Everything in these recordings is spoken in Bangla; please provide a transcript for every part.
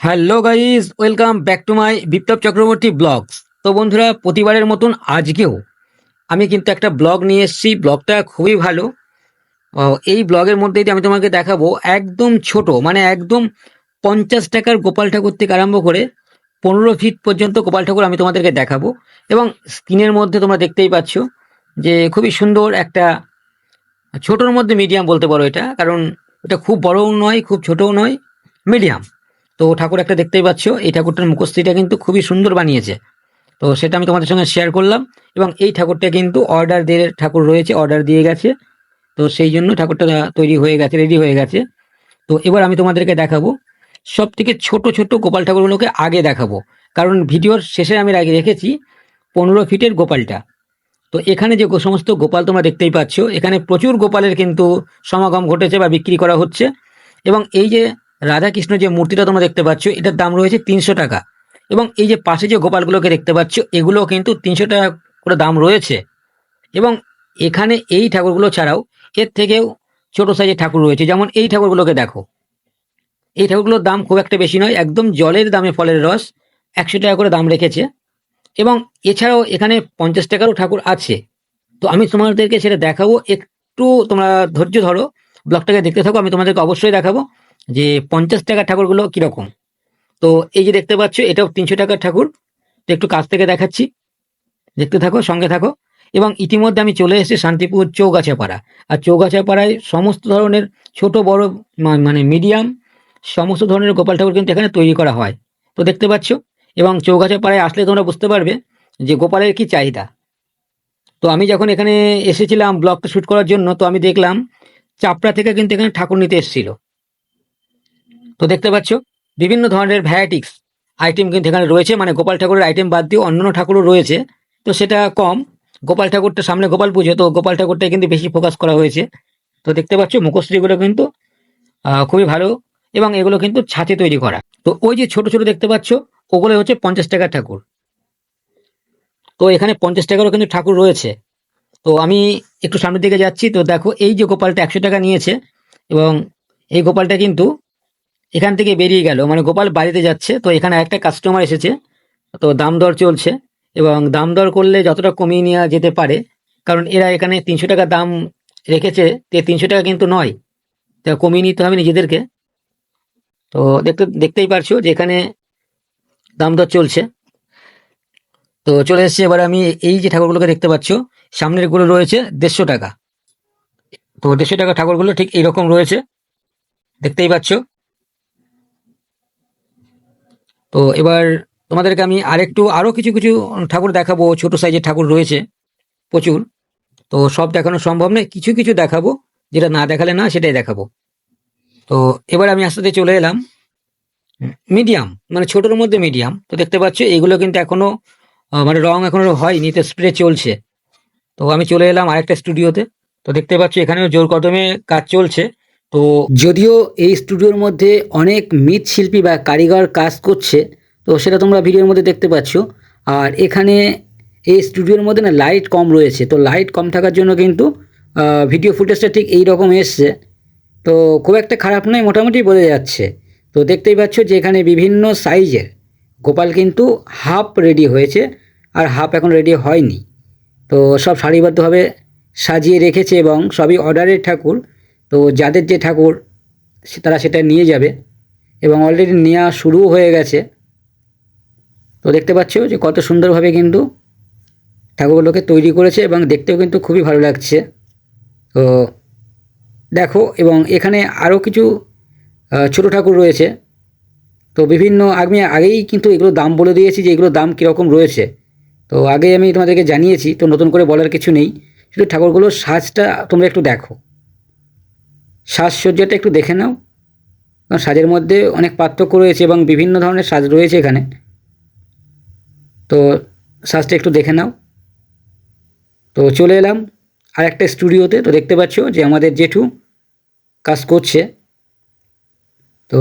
Hello guys welcome back to my Biplab Chakraborty vlogs তো বন্ধুরা, প্রতিবারের মতন আজকেও আমি কিন্তু একটা ব্লগ নিয়ে এসেছি। ব্লগটা খুবই ভালো। এই ব্লগের মধ্যে আমি তোমাকে দেখাবো একদম ছোট মানে একদম পঞ্চাশ টাকার গোপাল ঠাকুর থেকে আরম্ভ করে পনেরো ফিট পর্যন্ত গোপাল ঠাকুর আমি তোমাদেরকে দেখাবো। এবং স্ক্রিনের মধ্যে তোমরা দেখতেই পাচ্ছ যে খুবই সুন্দর একটা ছোটোর মধ্যে মিডিয়াম বলতে পারো এটা, কারণ এটা খুব বড়ও নয়, খুব ছোটও নয় মিডিয়াম তো ঠাকুর একটা দেখতেই পাচ্ছ, এই ঠাকুরটার মুখশ্রীটা কিন্তু খুবই সুন্দর বানিয়েছে। তো সেটা আমি তোমাদের সঙ্গে শেয়ার করলাম এবং এই ঠাকুরটা কিন্তু অর্ডার দিয়ে ঠাকুর রয়েছে অর্ডার দিয়ে গেছে। তো সেই জন্য ঠাকুরটা তৈরি হয়ে গেছে রেডি হয়ে গেছে। তো এবার আমি তোমাদেরকে দেখাবো সব থেকে ছোট ছোট গোপাল ঠাকুরগুলোকে আগে দেখাবো। কারণ ভিডিওর শেষে আমি আগে রেখেছি পনেরো ফিটের গোপালটা। তো এখানে যে সমস্ত গোপাল তোমরা দেখতেই পাচ্ছ, এখানে প্রচুর গোপালের কিন্তু সমাগম ঘটেছে বা বিক্রি করা হচ্ছে। এবং এই যে রাধাকৃষ্ণ যে মূর্তিটা তোমরা দেখতে পাচ্ছ, এটার দাম রয়েছে তিনশো টাকা। এবং এই যে পাশে যে গোপালগুলোকে দেখতে পাচ্ছ এগুলো কিন্তু তিনশো টাকা করে দাম রয়েছে। এবং এখানে এই ঠাকুরগুলো ছাড়াও এর থেকেও ছোট সাইজের ঠাকুর রয়েছে। যেমন এই ঠাকুরগুলোকে দেখো। এই ঠাকুরগুলোর দাম খুব একটা বেশি নয়, একদম জলের দামে ফলের রস, একশো টাকা করে দাম রেখেছে। এবং এছাড়াও এখানে পঞ্চাশ টাকারও ঠাকুর আছে। তো আমি তোমাদেরকে সেটা দেখাবো। একটু তোমরা ধৈর্য ধরো, ব্লগটাকে দেখতে থাকো, আমি তোমাদেরকে অবশ্যই দেখাবো। যে পঞ্চাশ টাকার ঠাকুরগুলো কীরকম? তো এই যে দেখতে পাচ্ছ, এটাও তিনশো টাকার ঠাকুর। তো একটু কাছ থেকে দেখাচ্ছি। দেখতে থাকো, সঙ্গে থাকো। এবং ইতিমধ্যে আমি চলে এসেছি শান্তিপুর চৌগাছাপাড়া। আর চৌগাছাপাড়ায় সমস্ত ধরনের ছোট, বড় মানে মিডিয়াম, সমস্ত ধরনের গোপাল ঠাকুর কিন্তু এখানে তৈরি করা হয়। তো দেখতে পাচ্ছ? এবং চৌগাছাপাড়ায় আসলে তোমরা বুঝতে পারবে যে গোপালের কি চাহিদা। তো আমি যখন এখানে এসেছিলাম ব্লগটা শ্যুট করার জন্য, তো আমি দেখলাম চাপড়া থেকে কিন্তু এখানে ঠাকুর নিতে এসেছিল। তো দেখতে পাচ্ছ, বিভিন্ন ধরনের ভ্যারাইটিক্স আইটেম কিন্তু এখানে রয়েছে। মানে গোপাল ঠাকুরের আইটেম বাদ দিয়ে অন্যান্য ঠাকুরও রয়েছে। তো সেটা কম। গোপাল ঠাকুরটা সামনে গোপাল পুজো, তো গোপাল ঠাকুরটাই কিন্তু বেশি ফোকাস করা হয়েছে। তো দেখতে পাচ্ছ, মুখশ্রীগুলো কিন্তু খুবই ভালো এবং এগুলো কিন্তু ছাতে তৈরি করা। তো ওই যে ছোট ছোট দেখতে পাচ্ছ, ওগুলো হচ্ছে পঞ্চাশ টাকার ঠাকুর। তো এখানে পঞ্চাশ টাকারও কিন্তু ঠাকুর রয়েছে। তো আমি একটু সামনের দিকে যাচ্ছি। তো দেখো, এই যে গোপালটা একশো টাকা নিয়েছে এবং এই গোপালটা কিন্তু এখান থেকে বেরিয়ে গেল। মানে গোপাল বাড়িতে যাচ্ছে। তো এখানে একটা কাস্টমার এসেছে। তো দাম দর চলছে এবং দাম দর করলে যতটা কমিয়ে নেওয়া যেতে পারে, কারণ এরা এখানে তিনশো টাকা দাম রেখেছে, তে তিনশো টাকা কিন্তু নয়। তা কমিয়ে নিতে হবে নিজেদেরকে। তো দেখতে, দেখতেই পারছ যে এখানে দাম দর চলছে। তো চলে এসেছি। এবার আমি এই যে ঠাকুরগুলোকে দেখতে পাচ্ছ সামনেরগুলো রয়েছে দেড়শো টাকা। তো দেড়শো টাকা ঠাকুরগুলো ঠিক এইরকম রয়েছে। দেখতেই পাচ্ছ। তো এবার তোমাদেরকে আমি আরেকটু আরও কিছু কিছু ঠাকুর দেখাবো। ছোট সাইজের ঠাকুর রয়েছে প্রচুর। তো সব দেখানো সম্ভব নয় কিছু কিছু দেখাবো। যেটা না দেখালে না সেটাই দেখাবো। তো এবার আমি আস্তে চলে এলাম। মিডিয়াম মানে ছোটোর মধ্যে মিডিয়াম। তো দেখতে পাচ্ছ এগুলো কিন্তু এখনও আহ, মানে রং এখনও হয়নি তো স্প্রে চলছে। তো আমি চলে এলাম আরেকটা স্টুডিওতে তো দেখতে পাচ্ছ এখানেও জোর কদমে কাজ চলছে। তো যদিও এই স্টুডিওর মধ্যে অনেক মৃৎশিল্পী বা কারিগর কাজ করছে, তো সেটা তোমরা ভিডিওর মধ্যে দেখতে পাচ্ছ। আর এখানে এই স্টুডিওর মধ্যে না লাইট কম রয়েছে, তো লাইট কম থাকার জন্য কিন্তু ভিডিও ফুটেজটা ঠিক এই রকম এসছে। তো খুব একটা খারাপ নয়, মোটামুটি বোঝা যাচ্ছে। তো দেখতেই পাচ্ছ যে এখানে বিভিন্ন সাইজের গোপাল কিন্তু হাফ রেডি হয়েছে আর হাফ এখন রেডি হয়নি। তো সব সারিবদ্ধভাবে সাজিয়ে রেখেছে এবং সবই অর্ডারের ঠাকুর। তো যাদের যে ঠাকুর তারা সেটা নিয়ে যাবে এবং অলরেডি নেওয়া শুরু হয়ে গেছে। তো দেখতে পাচ্ছ যে কত সুন্দরভাবে কিন্তু ঠাকুরগুলোকে তৈরি করেছে এবং দেখতেও কিন্তু খুবই ভালো লাগছে। তো দেখো এবং এখানে আরও কিছু ছোট ঠাকুর রয়েছে। তো বিভিন্ন, আমি আগেই কিন্তু এগুলো দাম বলে দিয়েছি যে এগুলো দাম কীরকম রয়েছে। তো আগে আমি তোমাদেরকে জানিয়েছি, তো নতুন করে বলার কিছু নেই। শুধু ঠাকুরগুলোর সাজটা তোমরা একটু দেখো। সাজসজ্জাটা একটু দেখে নাও। কারণ সাজের মধ্যে অনেক পার্থক্য রয়েছে এবং বিভিন্ন ধরনের সাজ রয়েছে এখানে। তো সাজটা একটু দেখে নাও। তো চলে এলাম আর একটা স্টুডিওতে। তো দেখতে পাচ্ছ যে আমাদের জেঠু কাজ করছে। তো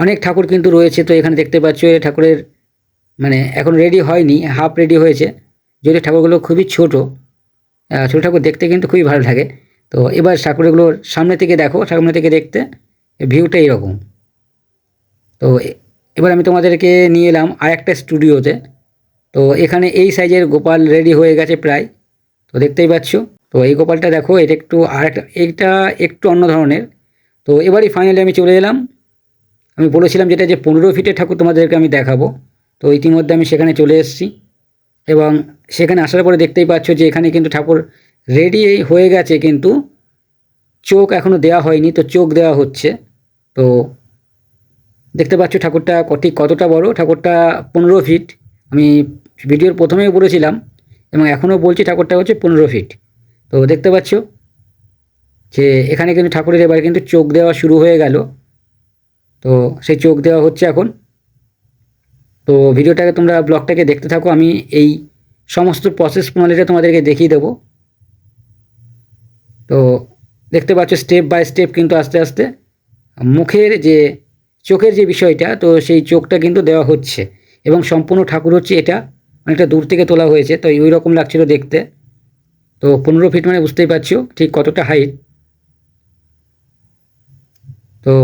অনেক ঠাকুর কিন্তু রয়েছে। তো এখানে দেখতে পাচ্ছ এই ঠাকুরের মানে এখন রেডি হয়নি হাফ রেডি হয়েছে। যদি ঠাকুরগুলো খুবই ছোট ছোট ঠাকুর দেখতে কিন্তু খুবই ভালো লাগে। তো এবার ঠাকুরগুলোর সামনে থেকে দেখো সামনে থেকে দেখতে ভিউটা এরকম। তো এবার আমি তোমাদেরকে নিয়ে এলাম আর একটা স্টুডিওতে। তো এখানে এই সাইজের গোপাল রেডি হয়ে গেছে প্রায়, তো দেখতেই পাচ্ছ। তো এই গোপালটা দেখো, এটা একটু আর এইটা একটু অন্য ধরনের। তো এবারই ফাইনালি আমি চলে এলাম। আমি বলেছিলাম যেটা যে পনেরো ফিটের ঠাকুর তোমাদেরকে আমি দেখাবো। তো ইতিমধ্যে আমি সেখানে চলে এসেছি। এবং সেখানে আসার পরে দেখতেই পাচ্ছ যে এখানে কিন্তু ঠাকুর রেডি হয়ে গেছে কিন্তু চোখ এখনও দেওয়া হয়নি, তো চোখ দেওয়া হচ্ছে। তো দেখতে পাচ্ছ ঠাকুরটা ঠিক কতটা বড়? ঠাকুরটা পনেরো ফিট আমি ভিডিওর প্রথমেই বলেছিলাম এবং এখনও বলছি ঠাকুরটা হচ্ছে পনেরো ফিট তো দেখতে পাচ্ছ যে এখানে কিন্তু ঠাকুরের এবার কিন্তু চোখ দেওয়া শুরু হয়ে গেল। তো সেই চোখ দেওয়া হচ্ছে এখন। তো ভিডিওটাকে তোমরা ব্লগটাকে দেখতে থাকো, আমি এই সমস্ত প্রসেস প্রণালীটা তোমাদেরকে দেখিয়ে দেবো। তো দেখতে পাচ্ছ স্টেপ বাই স্টেপ কিন্তু আস্তে আস্তে মুখের যে, চোখের যে বিষয়টা, তো সেই চোখটা কিন্তু দেওয়া হচ্ছে। এবং সম্পূর্ণ ঠাকুর হচ্ছে এটা অনেকটা দূর থেকে তোলা হয়েছে তো ওই রকম লাগছিল দেখতে। তো পনেরো ফিট মানে বুঝতেই পারছ ঠিক কতটা হাইট তো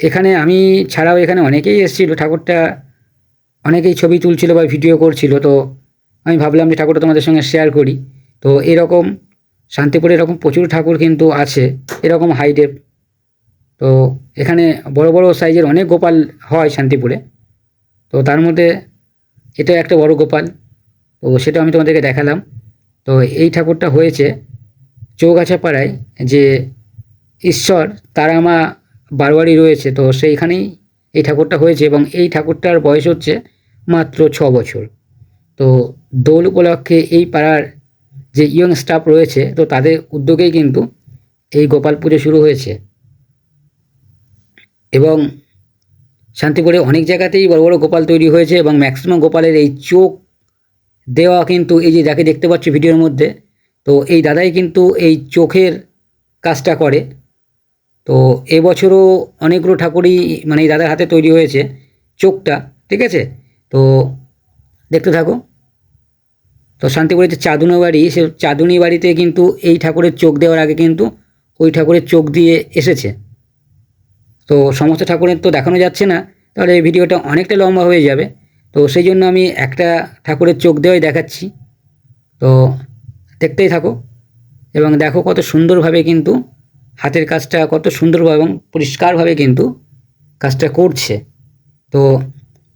এখানে আমি ছাড়াও এখানে অনেকেই এসেছিল, ঠাকুরটা অনেকেই ছবি তুলছিল বা ভিডিও করছিল, তো আমি ভাবলাম যে ঠাকুরটা তোমাদের সঙ্গে শেয়ার করি। তো এরকম শান্তিপুরে এরকম প্রচুর ঠাকুর কিন্তু আছে, এরকম হাইটের তো এখানে বড় বড় সাইজের অনেক গোপাল হয় শান্তিপুরে। তো তার মধ্যে এটা একটা বড় গোপাল, তো সেটা আমি তোমাদেরকে দেখালাম। তো এই ঠাকুরটা হয়েছে চৌগাছা পাড়ায় যে ঈশ্বর তারামা বারোয়ারি রয়েছে, তো সেইখানেই এই ঠাকুরটা হয়েছে এবং এই ঠাকুরটার বয়স হচ্ছে মাত্র ছ বছর। তো দোল উপলক্ষে এই পাড়ার যে ইয়ং স্টাফ রয়েছে, তো তাদের উদ্যোগেই কিন্তু এই গোপাল পুজো শুরু হয়েছে। এবং শান্তিপুরে অনেক জায়গাতেই বড় বড় গোপাল তৈরি হয়েছে এবং ম্যাক্সিমাম গোপালের এই চোখ দেওয়া কিন্তু এই যে যাকে দেখতে পাচ্ছি ভিডিওর মধ্যে, তো এই দাদাই কিন্তু এই চোখের কাজটা করে। তো এবছরও অনেকগুলো ঠাকুরই মানে এই দাদার হাতে তৈরি হয়েছে চোখটা, ঠিক আছে? তো দেখতে থাকো। তো শান্তিপুরের যে চাঁদুনি বাড়ি, সে চাঁদুনি বাড়িতে কিন্তু এই ঠাকুরের চোখ দেওয়ার আগে কিন্তু ওই ঠাকুরের চোখ দিয়ে এসেছে। তো সমস্ত ঠাকুরের তো দেখানো যাচ্ছে না, তাহলে এই ভিডিওটা অনেকটা লম্বা হয়ে যাবে। তো সেই জন্য আমি একটা ঠাকুরের চোখ দেওয়াই দেখাচ্ছি। তো দেখতেই থাকো এবং দেখো কত সুন্দরভাবে কিন্তু হাতের কাজটা কত সুন্দরভাবে এবং পরিষ্কারভাবে কিন্তু কাজটা করছে। তো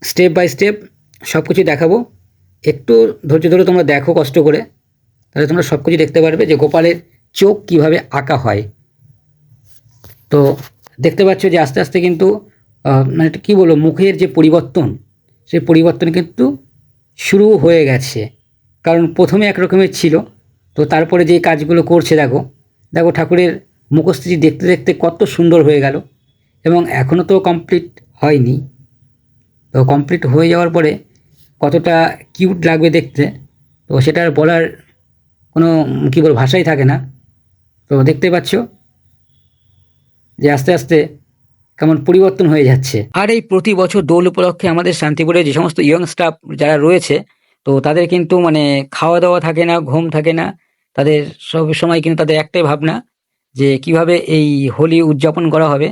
স্টেপ বাই স্টেপ সব কিছু দেখাবো। একটু ধৈর্য ধরে তোমরা দেখো কষ্ট করে, তাহলে তোমরা সব কিছু দেখতে পারবে যে গোপালের চোখ কীভাবে আঁকা হয়। তো দেখতে পাচ্ছ যে আস্তে আস্তে কিন্তু মানে কী বলব, মুখের যে পরিবর্তন, সেই পরিবর্তন কিন্তু শুরু হয়ে গেছে। কারণ প্রথমে একরকমের ছিল, তো তারপরে যে কাজগুলো করছে, দেখো দেখো ঠাকুরের মুখস্থিতি দেখতে দেখতে কত সুন্দর হয়ে গেল, এবং এখনও তো কমপ্লিট হয়নি। তো কমপ্লিট হয়ে যাওয়ার পরে কতটা কিউট লাগবে দেখতে। তো সেটা আর বলার কোনো, কী বলব, ভাষাই থাকে না। তো দেখতে পাচ্ছ যে আস্তে আস্তে কেমন পরিবর্তন হয়ে যাচ্ছে। আর এই প্রতি বছর দোল উপলক্ষে আমাদের শান্তিপুরে যে সমস্ত ইয়ং স্টাফ যারা রয়েছে, তো তাদের কিন্তু মানে খাওয়া দাওয়া থাকে না, ঘুম থাকে না। তাদের সব সময় কিন্তু তাদের একটাই ভাবনা যে কীভাবে এই হোলি উদযাপন করা হবে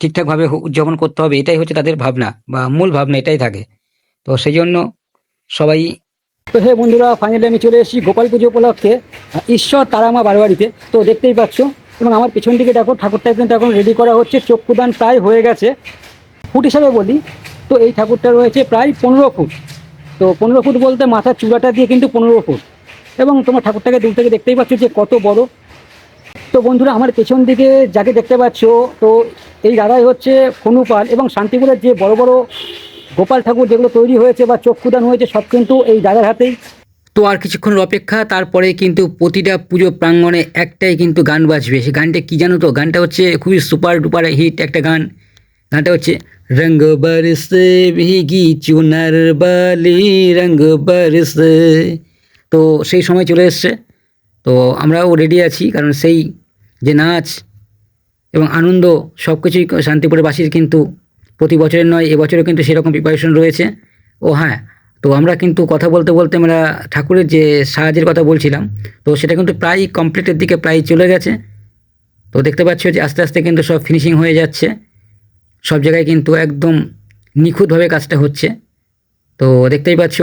ঠিকঠাকভাবে উদযাপন করতে হবে, এটাই হচ্ছে তাদের ভাবনা বা মূল ভাবনা, এটাই থাকে। তো সেই জন্য সবাই তো হে বন্ধুরা ফাইনালি আমি চলে এসেছি গোপাল পুজো উপলক্ষে, ঈশ্বর তারামা বারোয়ারিতে। তো দেখতেই পাচ্ছ, এবং আমার পিছন দিকে দেখো, ঠাকুরটা কিন্তু এখন রেডি করা হচ্ছে, চক্ষুদান প্রায় হয়ে গেছে। ফুট হিসাবে বলি, তো এই ঠাকুরটা রয়েছে প্রায় পনেরো ফুট। তো পনেরো ফুট বলতে মাথার চূড়াটা দিয়ে কিন্তু পনেরো ফুট। এবং তোমার ঠাকুরটাকে দূর থেকে দেখতেই পাচ্ছ যে কত বড়। তো বন্ধুরা, আমার পেছন দিকে যাকে দেখতে পাচ্ছ, তো এই দাদাই হচ্ছে ফনুপাল এবং শান্তিপুরের যে বড় বড় গোপাল ঠাকুর যেগুলো তৈরি হয়েছে বা চক্ষুদান হয়েছে, সব কিন্তু এই দাদার হাতেই। তো আর কিছুক্ষণের অপেক্ষা, তারপরে কিন্তু প্রতিটা পুজো প্রাঙ্গণে একটাই কিন্তু গান বাজবে। সে গানটা কি জানো তো? গানটা হচ্ছে খুবই সুপার ডুপার হিট একটা গান। গানটা হচ্ছে, রঙ্গ বরসে ভিগি চুনার বালি, রঙ্গ বরসে। তো সেই সময় চলে এসছে। তো আমরাও রেডি আছি, কারণ সেই যে নাচ এবং আনন্দ সব কিছুই শান্তিপুরের বাসীর কিন্তু প্রতি বছরের নয় এবছরও কিন্তু সেরকম প্রিপারেশন রয়েছে। ও হ্যাঁ তো আমরা কিন্তু কথা বলতে বলতে আমরা ঠাকুরের যে সাহায্যের কথা বলছিলাম, তো সেটা কিন্তু প্রায় কমপ্লিটের দিকে প্রায় চলে গেছে। তো দেখতে পাচ্ছ যে আস্তে আস্তে কিন্তু সব ফিনিশিং হয়ে যাচ্ছে। সব জায়গায় কিন্তু একদম নিখুঁতভাবে কাজটা হচ্ছে। তো দেখতেই পাচ্ছ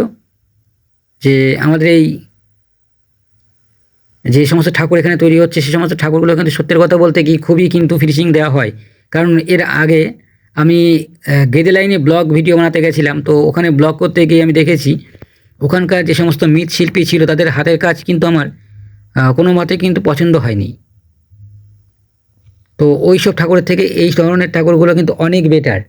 যে আমাদের এই যে সমস্ত ঠাকুর এখানে তৈরি হচ্ছে, সে সমস্ত ঠাকুরগুলো কিন্তু সত্যের কথা বলতে কি খুবই কিন্তু ফিনিশিং দেওয়া হয়। কারণ এর আগে আমি গেদে লাইনে ব্লগ ভিডিও বানাতে গেছিলাম, তো ওখানে ব্লগ করতে গিয়ে আমি দেখেছি, ওখানকার যে সমস্ত মৃৎশিল্পী ছিল, তাদের হাতের কাজ কিন্তু আমার কোনো মতে কিন্তু পছন্দ হয়নি। তো ওই সব ঠাকুরের থেকে এই ধরনের ঠাকুরগুলো কিন্তু অনেক বেটার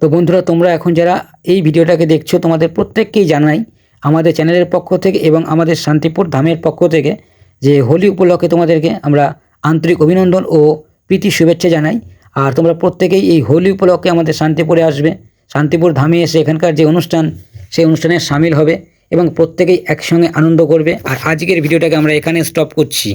তো বন্ধুরা, তোমরা এখন যারা এই ভিডিওটাকে দেখছ, তোমাদের প্রত্যেককেই জানাই আমাদের চ্যানেলের পক্ষ থেকে এবং আমাদের শান্তিপুর ধামের পক্ষ থেকে যে হোলি উপলক্ষে তোমাদেরকে আমরা আন্তরিক অভিনন্দন ও প্রীতি শুভেচ্ছা জানাই। আর তোমরা প্রত্যেকেই এই হোলি উপলক্ষে আমাদের শান্তিপুরে আসবে। শান্তিপুর ধামে এসে এখানকার যে অনুষ্ঠান, সেই অনুষ্ঠানে সামিল হবে এবং প্রত্যেকেই একসঙ্গে আনন্দ করবে। আর আজকের ভিডিওটাকে আমরা এখানে স্টপ করছি।